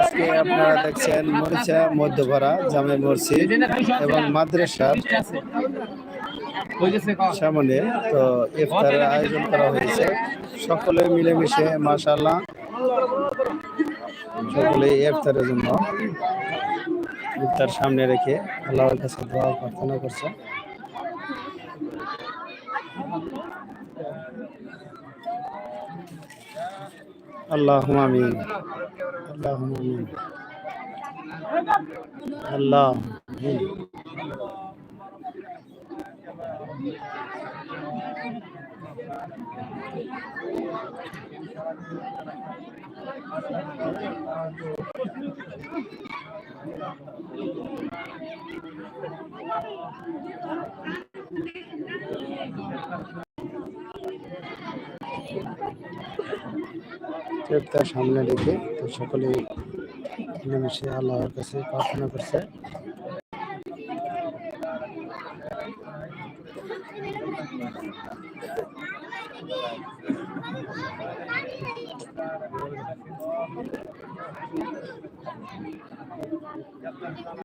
আজকে আপনারা দেখছেন মরিচা মধ্যভরা জামে মসজিদ এবং মাদ্রাসার সামনে তো ইফতারের আয়োজন করা হয়েছে। সকলে মিলেমিশে মাশাল্লাহ সকলে ইফতারের জন্য ইফতার সামনে রেখে আল্লাহর কাছে দোয়া প্রার্থনা করছে। اللهم آمين اللهم آمين اللهم آمين Thank you. ইফতার সামনে রেখে তো সকলে মিলেমিশে আল্লাহর কাছে প্রার্থনা করছে।